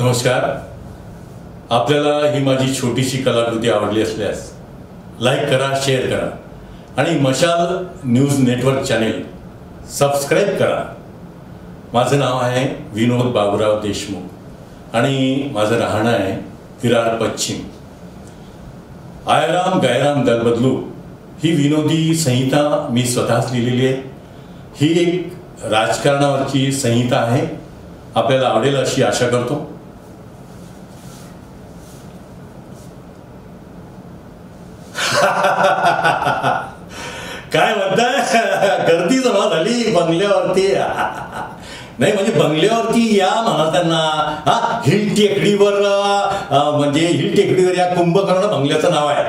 नमस्कार. आपल्याला ही माझी छोटीशी कलाकृती आवडली असल्यास लाईक करा शेअर करा. आणि मशाल न्यूज नेटवर्क चॅनेल सबस्क्राईब करा. माझं नाव आहे विनोद बाबुराव देशमुख आणि माझं राहणं आहे विरार पश्चिम. आयराम गायराम दलबदलू ही विनोदी संहिता मी स्वतःच लिहिलेली आहे. ही एक राजकारणावरची संहिता आहे. आपल्याला आवडेल अशी आशा करतो काय म्हणताय गर्दी नाही बंगल्यावरती नाही म्हणजे बंगल्यावरती या म्हणा त्यांना. हा हिल टेकडीवर म्हणजे हिल टेकडीवर या कुंभकर्ण बंगल्याचं नाव आहे.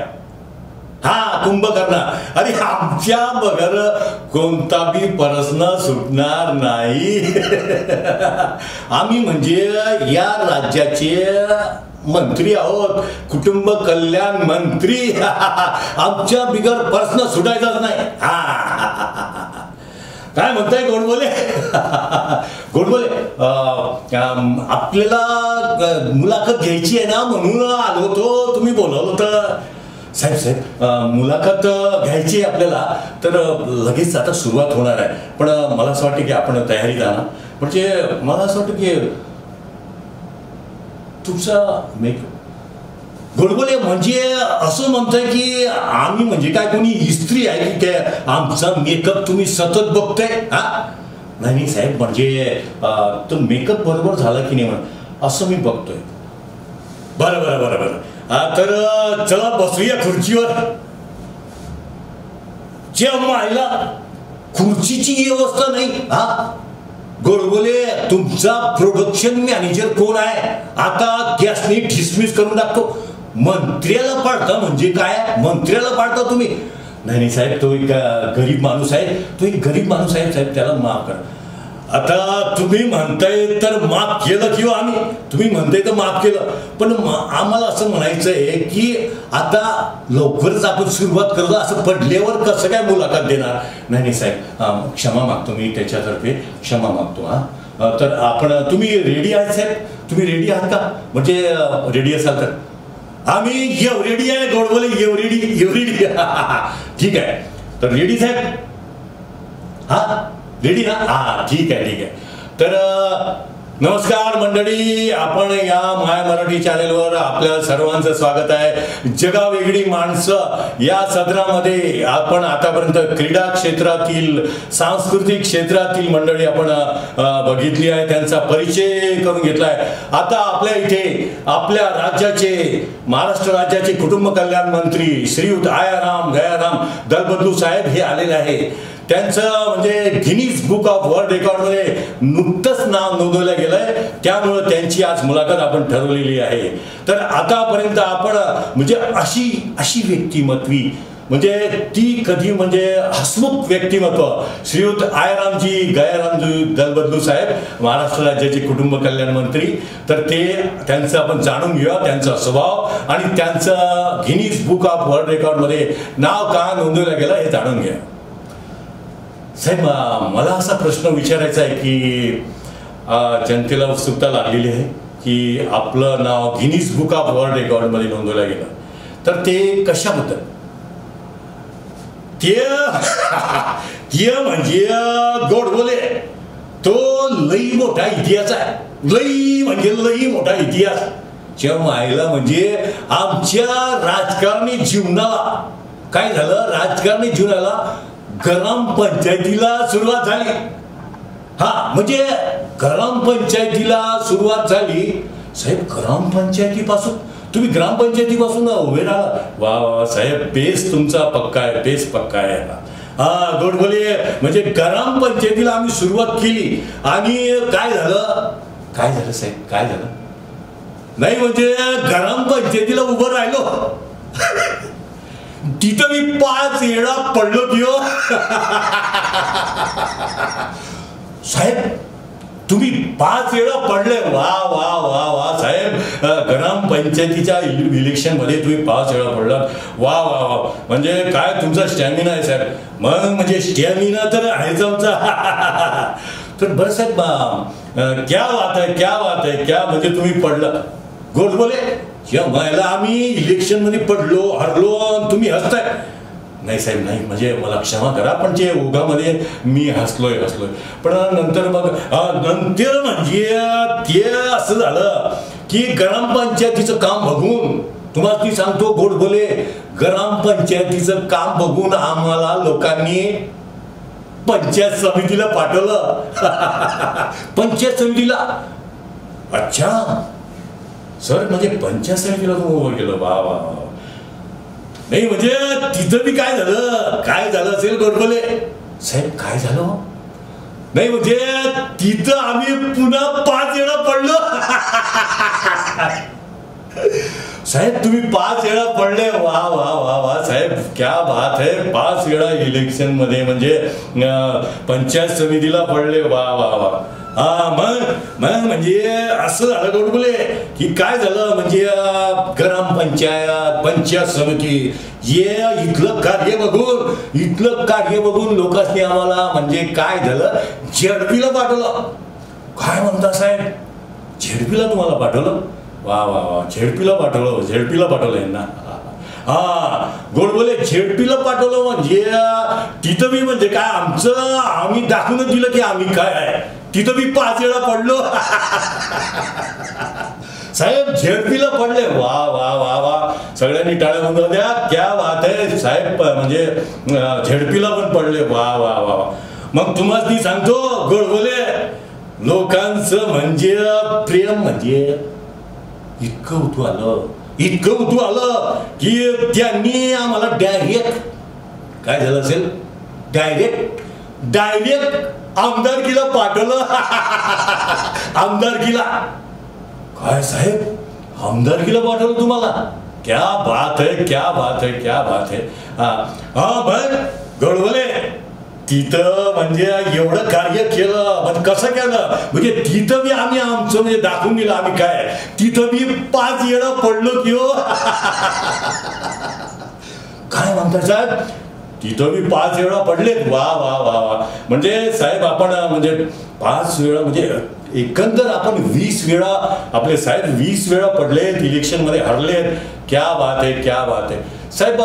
हा कुंभकर्ण. अरे आमच्या बगर कोणता बी प्रश्न सुटणार नाही. आम्ही म्हणजे या राज्याचे मंत्री आहोत कुटुंब कल्याण मंत्री. आमच्या बिगर प्रश्न सुटायचाच नाही. हा. काय म्हणताय गोडबोले? गोडबोले अं, आपल्याला मुलाखत घ्यायची आहे ना म्हणून आलो होतो तुम्ही बोलवलं होतं. साहेब साहेब मुलाखत घ्यायची आहे आपल्याला तर लगेच आता सुरुवात होणार आहे. पण मला असं वाटतं की आपण तयारी आहात ना म्हणजे मला असं वाटतं की तुमचा मेकअप गोडबोले म्हणजे असं म्हणतंय की आम्ही म्हणजे काय कोणी इस्त्री आहे की काय? आमचा मेकअप तुम्ही सतत बघताय हा? नाही साहेब म्हणजे तो मेकअप बरोबर झाला की नाही म्हणून? असं मी बघतोय. बरं बरं बरं बरं. हा तर चला बसूया खुर्चीवर. जे मायला खुर्चीची व्यवस्था नाही हा? गोडबोले तुमचा प्रोडक्शन मॅनेजर कोण आहे? आता गॅसनी ठिसमिस करून टाकतो. मंत्र्याला पाडता म्हणजे काय? मंत्र्याला पाडता तुम्ही. नाही नाही साहेब तो एक गरीब माणूस आहे. तो एक गरीब माणूस आहे साहेब त्याला माफ करा. आता तुम्ही म्हणताय तर माफ केलं किंवा आम्ही? तुम्ही म्हणताय तर माफ केलं. पण आम्हाला असं म्हणायचं आहे की आता लवकरच आपण सुरुवात करतो असं पडल्यावर कसं काय मुलाखत देणार? नाही नाही साहेब क्षमा मागतो मी त्याच्यातर्फे. क्षमा मागतो हा. तर आपण तुम्ही रेडी आहात साहेब? तुम्ही रेडी आहात का? म्हणजे रेडी असाल तर. आम्ही येव रेडी आहे गोडबोले येव रेडी येव रेडी ठीक आहे. तर रेडी साहेब? हा? रेडी ना? हा, ठीक आहे ठीक आहे. तर नमस्कार मंडळी आपण या माय मराठी चॅनेलवर आपल्या सर्वांचं स्वागत आहे. जगा वेगळी माणसं या सदरामध्ये आपण आतापर्यंत क्रीडा क्षेत्रातील सांस्कृतिक क्षेत्रातील मंडळी आपण बघितली आहे त्यांचा परिचय करून घेतलाय आता आपल्या इथे आपल्या राज्याचे महाराष्ट्र राज्याचे कुटुंब कल्याण मंत्री श्रीयुत आयाराम गयाराम दलबदलू साहेब हे आलेले आहे त्यांचं म्हणजे गिनीज बुक ऑफ वर्ल्ड रेकॉर्डमध्ये नुकतंच नाव नोंदवलं गेलंय. त्यामुळं त्यांची आज मुलाखत आपण ठरवलेली आहे. तर आतापर्यंत आपण म्हणजे अशी अशी व्यक्तिमत्वी म्हणजे ती कधी म्हणजे हसमुख व्यक्तिमत्व श्रीयुत आयरामजी गयारामजी दलबदलू साहेब महाराष्ट्र राज्याचे कुटुंब कल्याण मंत्री तर ते त्यांचं आपण जाणून घेऊया त्यांचा स्वभाव आणि त्यांचं गिनीज बुक ऑफ वर्ल्ड रेकॉर्डमध्ये नाव का नोंदवलं गेलं हे जाणून घ्या साहेब मला असा प्रश्न विचारायचा आहे की जनतेला उत्सुकता लागलेली आहे की आपलं नाव गिनीज बुक ऑफ वर्ल्ड रेकॉर्डमध्ये नोंदवलं गेलं. तर ते कशाबद्दल? ते म्हणजे गोड बोले तो लई मोठा इतिहास आहे. लई म्हणजे लई मोठा इतिहास. जेव्हा म्हणजे आमच्या राजकारणी जीवनाला काय झालं? राजकारणी जीवनाला ग्रामपंचायतीला सुरुवात झाली. हा म्हणजे ग्रामपंचायतीला सुरुवात झाली. साहेब ग्रामपंचायतीपासून तुम्ही ग्रामपंचायतीपासून उभे राहा. वा वा साहेब बेस तुमचा पक्का आहे बेस पक्का आहे. हा गोडबोले म्हणजे ग्रामपंचायतीला आम्ही सुरुवात केली. आणि काय झालं? काय झालं साहेब? काय झालं? नाही म्हणजे ग्रामपंचायतीला उभं राहिलो. तिथं मी पाच येळा पडलो किओ हो. साहेब तुम्ही पाच वेळा पडले. वा वा वा वा. साहेब ग्रामपंचायतीच्या इलेक्शन इलेक्शनमध्ये तुम्ही पाच वेळा पडलात. वा वा वा. म्हणजे काय तुमचा स्टॅमिना आहे साहेब? मग म्हणजे स्टॅमिना तर आहेच आमचा. तर बरं साहेब क्या बात आहे क्या बात आहे क्या म्हणजे तुम्ही पडलं गोड बोले. या म्हणायला आम्ही इलेक्शनमध्ये पडलो हरलो आणि तुम्ही हसताय. नाही साहेब नाही. म्हणजे मला क्षमा करा पण जे ओघामध्ये मी हसलोय हसलोय. पण नंतर मग नंतर म्हणजे ते असं झालं की ग्रामपंचायतीचं काम बघून तुम्हाला ती सांगतो गोड बोले ग्रामपंचायतीचं काम बघून आम्हाला लोकांनी पंचायत समितीला पाठवलं. पंचायत समितीला? अच्छा. सर म्हणजे पंचायत समितीला तुम्ही उभं केलं वा वा वा नाही म्हणजे तिथं बी काय झालं? काय झालं असेल गडबले साहेब काय झालं? नाही म्हणजे तिथं आम्ही पुन्हा पाच वेळा पडलो. साहेब तुम्ही पाच वेळा पडले. वा वा वा वा साहेब क्या बात आहे पाच वेळा इलेक्शनमध्ये म्हणजे पंचायत समितीला पडले. वा वा वा. हा मग मग म्हणजे असं झालं गोडबोले की काय झालं? म्हणजे ग्रामपंचायत पंचायत समिती ये इथलं कार्य बघून इथलं कार्य बघून लोकांनी आम्हाला म्हणजे काय झालं? झेडपीला पाठवलं. काय म्हणता साहेब? झेडपीला तुम्हाला पाठवलं? वा वा वा झेडपीला पाठवलं झेडपीला पाठवलं यांना. हा गोडबोले झेडपीला पाठवलं म्हणजे तिथं मी म्हणजे काय आमचं आम्ही दाखवून दिलं की आम्ही काय आहे? तिथं मी पाच वेळा पडलो. साहेब झेडपीला पडले. वा वा वा वा. सगळ्यांनी टाळ्या बंद द्या. क्या बात आहे साहेब प- म्हणजे झेडपीला पण पडले. वा वा वा मग तुम्हाला ती सांगतो गोडबोले लोकांचं म्हणजे प्रेम म्हणजे इतकं उतू आलं. इतकं उतू आलं की त्यांनी आम्हाला डायरेक्ट काय झालं असेल? डायरेक्ट डायरेक्ट आमदारकीला पाठवलं. आमदारकीला काय साहेब? आमदारकीला पाठवलं तुम्हाला? क्या बात है क्या बात है क्या बात है. हा. हा बघ गडवले. तिथं म्हणजे एवढं कार्य केलं. म्हणजे कसं केलं? म्हणजे तिथं बी आम्ही आमचं म्हणजे दाखवून दिलं आम्ही काय. तिथं बी पाच येणं पडलो की हो. काय म्हणता साहेब? तिथं मी पाच वेळा पडलेत. वा वा वा वा. म्हणजे साहेब आपण म्हणजे पाच वेळा म्हणजे एकंदर आपण वीस वेळा आपले साहेब वीस वेळा पडलेत इलेक्शनमध्ये हरलेत. क्या बात आहे क्या बात आहे. साहेब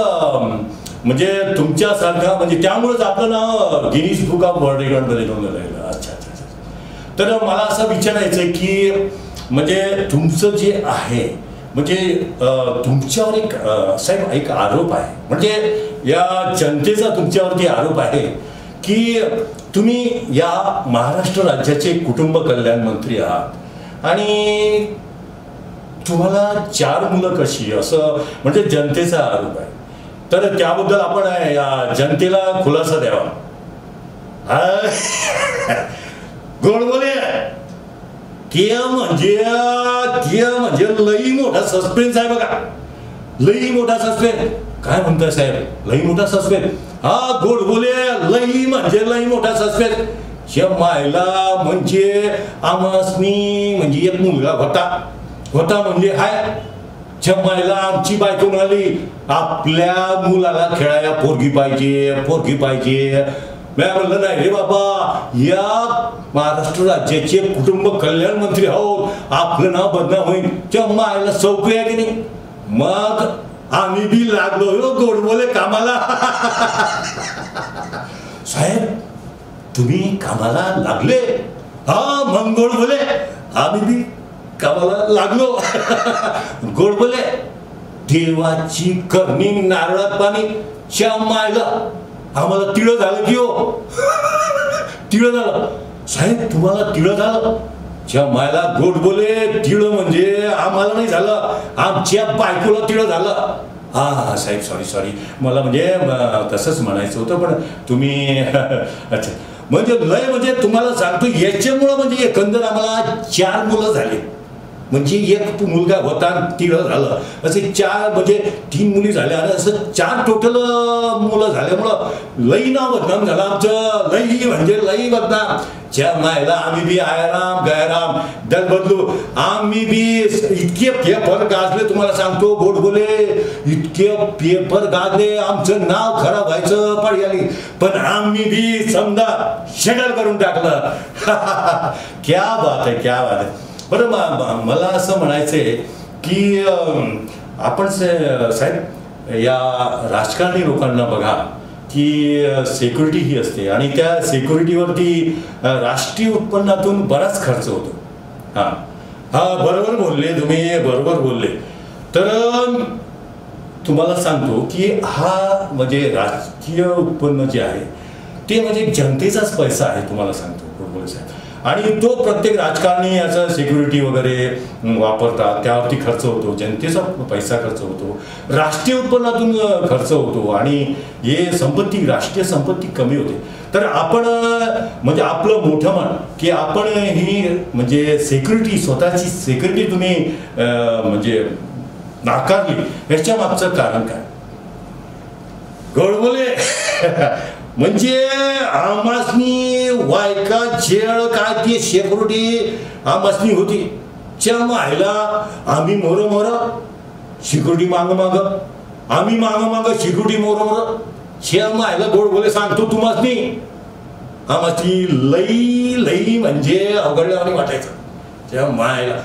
म्हणजे तुमच्यासारखा म्हणजे त्यामुळेच आपलं नाव गिनीज बुक ऑफ वर्ल्ड रेकॉर्डमध्ये नोंदवलं अच्छा अच्छा अच्छा. तर मला असं विचारायचं आहे की म्हणजे तुमचं जे आहे म्हणजे तुमच्यावर एक साहेब एक आरोप आहे. म्हणजे या जनतेचा तुमच्यावरती आरोप आहे की तुम्ही या महाराष्ट्र राज्याचे कुटुंब कल्याण मंत्री आहात. आणि तुम्हाला चार मुलं कशी? असं म्हणजे जनतेचा आरोप आहे. तर त्याबद्दल आपण या जनतेला खुलासा द्यावा. हा? गोड ते म्हणजे ते म्हणजे लई मोठा सस्पेन्स आहे बघा. लई मोठा सस्पेन्स काय म्हणताय साहेब? लई मोठा सस्पेन्स हा गोड बोले लई म्हणजे लई मोठा सस्पेन्स ह्या मायला म्हणजे आमसनी म्हणजे एक मुलगा होता. होता म्हणजे हाय. जमायला आमची बायको म्हणाली आपल्या मुलाला खेळायला पोरगी पाहिजे पोरगी पाहिजे. मी म्हणलं नाही रे बाबा या महाराष्ट्र राज्याचे कुटुंब कल्याण मंत्री आहोत. आपलं नाव बदनाम होईल. त्या मायला सौकू आहे की नाही? मग आम्ही बी लागलो हो गोड बोले कामाला. साहेब तुम्ही कामाला लागले? हा मग गोड बोले आम्ही बी कामाला लागलो. गोड बोले देवाची करणी नारळात पाणी च्या मायला आम्हाला तिळं झालं की हो. तिळं झालं. साहेब तुम्हाला तिळं झालं? ज्या मायला गोड बोले तिळं म्हणजे आम्हाला नाही झालं. आमच्या बायकोला तिळं झालं. हा हा साहेब सॉरी सॉरी मला म्हणजे तसंच म्हणायचं होतं पण तुम्ही अच्छा. म्हणजे लय म्हणजे तुम्हाला सांगतो याच्यामुळं म्हणजे एकंदर आम्हाला चार मुलं झाले. म्हणजे एक मुलगा होता तिळ झालं. असे चार म्हणजे तीन मुली झाल्या आणि असं चार टोटल मुलं झाल्यामुळं लई नाव बदनाम झालं आमचं. लई म्हणजे लई बदनाम. ज्या मायला आम्ही बी आयराम गायराम दल बदलू. आम्ही बी इतके पेपर गाजले तुम्हाला सांगतो गोड बोले इतके पेपर गाजले आमचं नाव खराब व्हायचं पाळी आली पण आम्ही बी समजा शेगल करून टाकलं. क्या बात आहे क्या बात आहे. बरं मला असं म्हणायचंय की आपण साहेब या राजकारणी लोकांना बघा की सेक्युरिटी ही असते आणि त्या सेक्युरिटीवरती राष्ट्रीय उत्पन्नातून बराच खर्च होतो. हां. हां बरोबर बोलले तुम्ही बरोबर बोलले. तर तुम्हाला सांगतो की हा म्हणजे राजकीय उत्पन्न जे आहे ते म्हणजे जनतेचाच पैसा आहे तुम्हाला सांगतो साहेब. आणि तो प्रत्येक राजकारणी याचा सिक्युरिटी वगैरे वापरतात. त्यावरती खर्च होतो. जनतेचा पैसा खर्च होतो. राष्ट्रीय उत्पन्नातून खर्च होतो. आणि हे संपत्ती राष्ट्रीय संपत्ती कमी होते. तर आपण म्हणजे आपलं मोठं म्हण की आपण ही म्हणजे सिक्युरिटी स्वतःची सिक्युरिटी तुम्ही म्हणजे नाकारली याच्या मागचं कारण काय? गडबोले म्हणजे आमासनी वायका झेळ काय ती शेकरोटी आमासनी होती. च्या मायला आम्ही मोर मोर सिक्युरिटी माग माग आम्ही माग माग सिक्युरिटी मोर मोर. च्या मायला गोड बोले सांगतो तुम्हासनी आमासनी लई लई म्हणजे अवघडल्यावानी वाटायचं. त्या मायला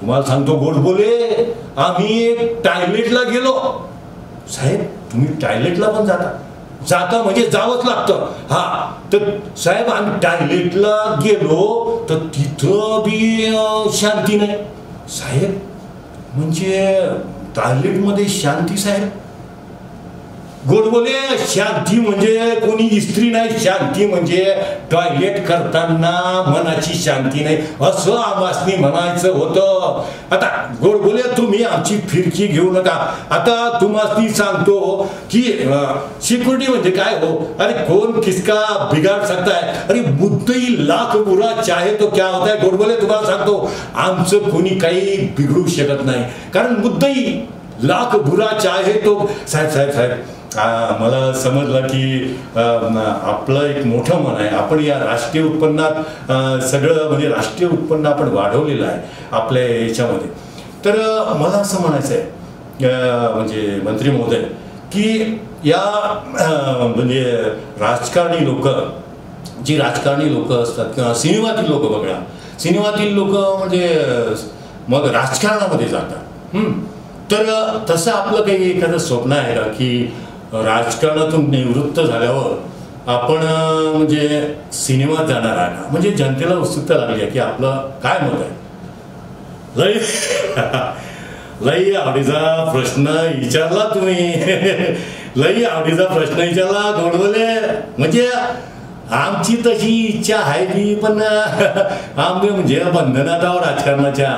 तुम्हाला सांगतो गोड बोले आम्ही टॉयलेटला गेलो. साहेब तुम्ही टॉयलेटला पण जाता. जाता म्हणजे जावंच लागतं. हा तर साहेब आम्ही टॉयलेटला गेलो तर तिथं बी शांती नाही. साहेब म्हणजे टॉयलेटमध्ये शांती साहेब? गोड बोले शांती म्हणजे कोणी इस्त्री नाही शांती म्हणजे टॉयलेट करताना मनाची शांती नाही. असं आमासनी म्हणायचं होतं. आता गोड बोले तुम्ही आमची फिरकी घेऊ नका. आता तुम्हाला सांगतो की सिक्युरिटी म्हणजे काय हो? अरे कोण किसका बिगाड सकता है अरे मुद्दई लाख बुरा चाहे तो क्या होता है? गोड बोले तुम्हाला सांगतो आमचं कोणी काही बिघडू शकत नाही. कारण बुद्धई लाख बुरा चाहे तो साहेब साहेब साहेब मला समजलं की आपलं एक मोठं मन आहे. आपण या राष्ट्रीय उत्पन्नात सगळं म्हणजे राष्ट्रीय उत्पन्न आपण वाढवलेलं आहे आपल्या याच्यामध्ये. तर मला असं म्हणायचं आहे म्हणजे मंत्री महोदय की या म्हणजे राजकारणी लोक जी राजकारणी लोक असतात किंवा सिनेमातील लोक बघा. सिनेमातील लोक म्हणजे मग राजकारणामध्ये जातात? तर तसं आपलं काही एखादं स्वप्न आहे का की राजकारणातून निवृत्त झाल्यावर आपण म्हणजे सिनेमात जाणार आहे ना म्हणजे जनतेला उत्सुकता लागली आहे की आपलं काय मत आहे? लई लई आवडीचा प्रश्न विचारला तुम्ही. लई आवडीचा प्रश्न विचारला गोडवले म्हणजे आमची तशी इच्छा आहे ती पण आम्ही म्हणजे बंधनात आहोत राजकारणाच्या.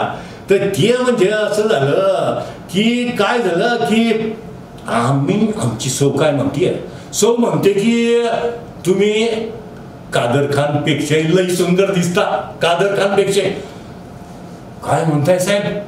तर ते म्हणजे असं झालं की काय झालं की आम्ही आमची सौ काय म्हणते? सौ म्हणते की तुम्ही कादर खानपेक्षा लई सुंदर दिसता कादर खानपेक्षा काय म्हणताय साहेब?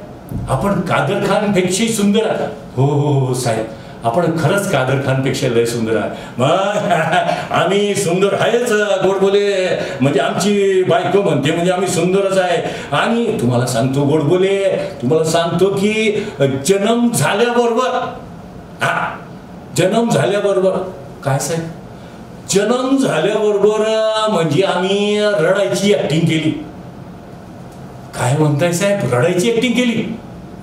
आपण कादर खान पेक्षाही सुंदर आहात. हो हो हो, हो साहेब. आपण खरंच कादर खानपेक्षा लय सुंदर आहे मग आम्ही सुंदर आहेच गोडबोले म्हणजे आमची बायको म्हणते म्हणजे आम्ही सुंदरच आहे. आणि तुम्हाला सांगतो गोडबोले तुम्हाला सांगतो की जन्म झाल्याबरोबर हा. जन्म झाल्याबरोबर काय साहेब? जन्म झाल्याबरोबर म्हणजे आम्ही रडायची ऍक्टिंग केली. काय म्हणताय साहेब? रडायची ऍक्टिंग केली.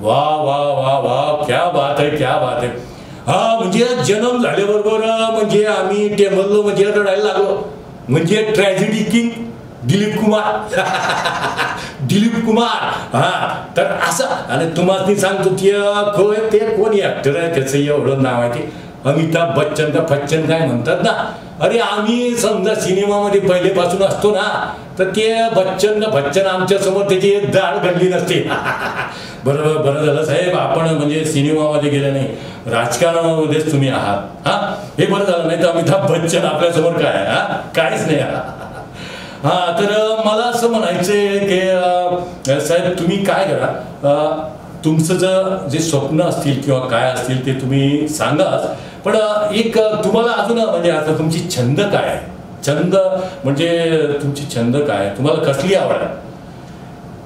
वा वा वा वा क्या बात आहे क्या बात आहे. हा म्हणजे जन्म झाल्याबरोबर म्हणजे आम्ही टेबललो म्हणजे रडायला लागलो. म्हणजे ट्रॅजेडी किंग दिलीप कुमार. दिलीप कुमार. हा तर असं आणि तुम्हाला सांगतो की कोण ते कोणी ऍक्टर आहे त्याचं एवढं नाव आहे ते. अमिताभ बच्चन का बच्चन काय म्हणतात ना. अरे आम्ही समजा सिनेमामध्ये पहिलेपासून असतो ना तर ते बच्चन का बच्चन आमच्यासमोर त्याची एक दाढ घडली नसते. बरोबर बरं झालं साहेब आपण म्हणजे सिनेमामध्ये गेले नाही राजकारणामध्येच तुम्ही आहात. हा हे बरं झालं नाही तर अमिताभ बच्चन आपल्यासमोर काय हा? काहीच नाही हा तर मला असं म्हणायचंय की साहेब तुम्ही काय करा? तुमचं जर जे स्वप्न असतील किंवा काय असतील ते तुम्ही सांगाच पण एक तुम्हाला अजून म्हणजे आता तुमची छंद काय आहे? छंद म्हणजे तुमची छंद काय तुम्हाला कसली आवड आहे?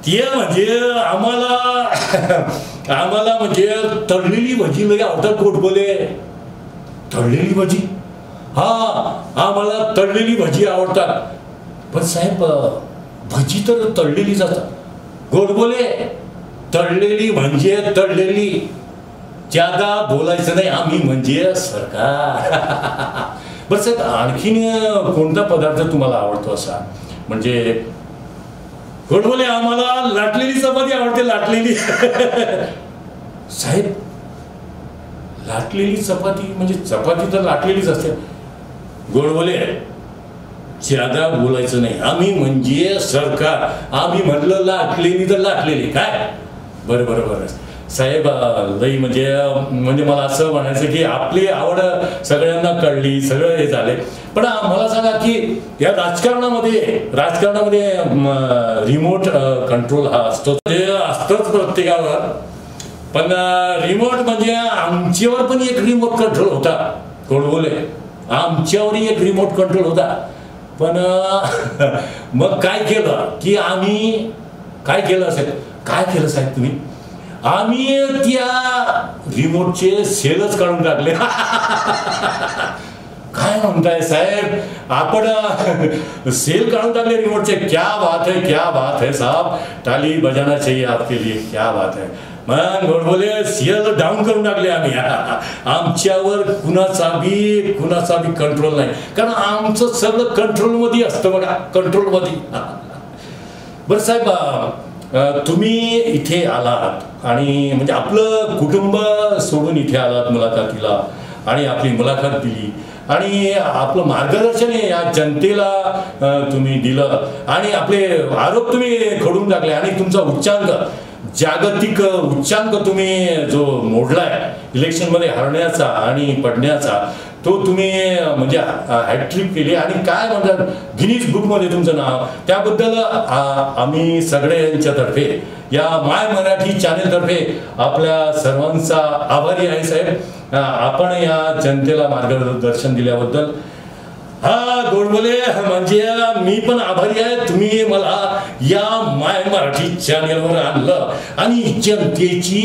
ते म्हणजे आम्हाला आम्हाला म्हणजे तळलेली भजी लगे आवडतात कोटबोले तळलेली भजी? हा आम्हाला तळलेली भजी आवडतात. पण साहेब भजी तर तळलेलीच असतात गोडबोले तळलेली म्हणजे तळलेली. ज्यादा बोलायचं नाही आम्ही म्हणजे सरकार. बरं साहेब आणखीन कोणता पदार्थ तुम्हाला आवडतो असा? म्हणजे गोडबोले आम्हाला लाटलेली चपाती आवडते लाटलेली. साहेब लाटलेली चपाती म्हणजे चपाती तर लाटलेलीच असते. गोडबोले ज्यादा बोलायचं नाही. आम्ही म्हणजे सरकार. आम्ही म्हटलं लाटलेली तर लाटलेली. काय? बरं बरं बरं. साहेब लई म्हणजे म्हणजे मला असं म्हणायचं की आपली आवड सगळ्यांना कळली सगळं हे झाले. पण मला सांगा की या राजकारणामध्ये राजकारणामध्ये रिमोट कंट्रोल हा असतो ते म्हणजे असतंच प्रत्येकावर. पण रिमोट म्हणजे आमच्यावर पण एक रिमोट कंट्रोल होता. गोडबोले आमच्यावरही एक रिमोट कंट्रोल होता. पण मग काय केलं की आम्ही काय केलं असेल? काय केलं साहेब तुम्ही? आम्ही त्या रिमोटचे सेलच काढून टाकले. काय म्हणताय साहेब? आपण सेल काढून टाकले रिमोटचे क्या बात है क्या बात है साहब. टाली बजाना चाहिए आपके लिए. क्या बात है. मग गोडबोले सेल डाऊन करून टाकले आम्ही. आमच्यावर कुणाचा बी कुणाचा बी कंट्रोल नाही. कारण आमचं सगळं कंट्रोलमध्ये असतं बघा कंट्रोलमध्ये बरं साहेब तुम्ही इथे आलात आणि म्हणजे आपलं कुटुंब सोडून इथे आलात मुलाखतीला आणि आपली मुलाखत दिली. आणि आपलं मार्गदर्शन हे या जनतेला तुम्ही दिलं. आणि आपले आरोप तुम्ही खडून टाकले आणि तुमचा उच्चांक जागतिक उच्चांक तुम्ही जो मोडलाय इलेक्शनमध्ये हरण्याचा आणि पडण्याचा तो तुम्ही म्हणजे हॅट्रिक केली आणि काय म्हणतात गिनीज बुकमध्ये तुमचं नाव त्याबद्दल आम्ही सगळ्यांच्यातर्फे या माय मराठी चॅनेलतर्फे आपल्या सर्वांचा आभारी आहे साहेब. आपण या जनतेला मार्गदर्शन दिल्याबद्दल हा गोडबोले म्हणजे मी पण आभारी आहे. तुम्ही मला या माय मराठी चॅनेलवर आणलं आणि जनतेची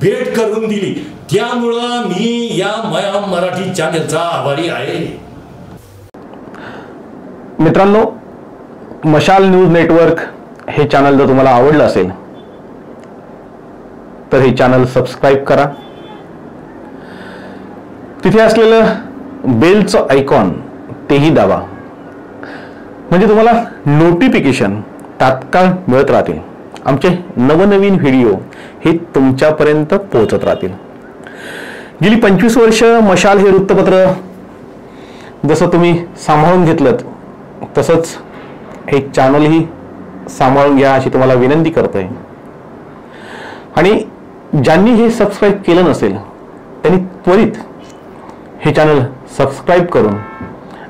भेट करून दिली. त्यामुळं मी या माया मराठी चॅनेलचा आभारी आहे. मित्रांनो मशाल न्यूज नेटवर्क हे चॅनल जर तुम्हाला आवडलं असेल तर हे चॅनल सबस्क्राईब करा. तिथे असलेलं बेलचं आयकॉन तेही दाबा म्हणजे तुम्हाला नोटिफिकेशन तात्काळ मिळत राहतील. आमचे नवनवीन व्हिडिओ हे तुमच्यापर्यंत पोहोचत राहतील. गेली पंचवीस वर्ष मशाल हे वृत्तपत्र जसं तुम्ही सांभाळून घेतलं तसंच हे चॅनलही सांभाळून घ्या अशी तुम्हाला विनंती करतोय. आणि ज्यांनी हे सबस्क्राईब केलं नसेल त्यांनी त्वरित हे चॅनल सबस्क्राईब करून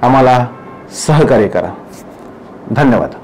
आम्हाला सहकार्य करा. धन्यवाद.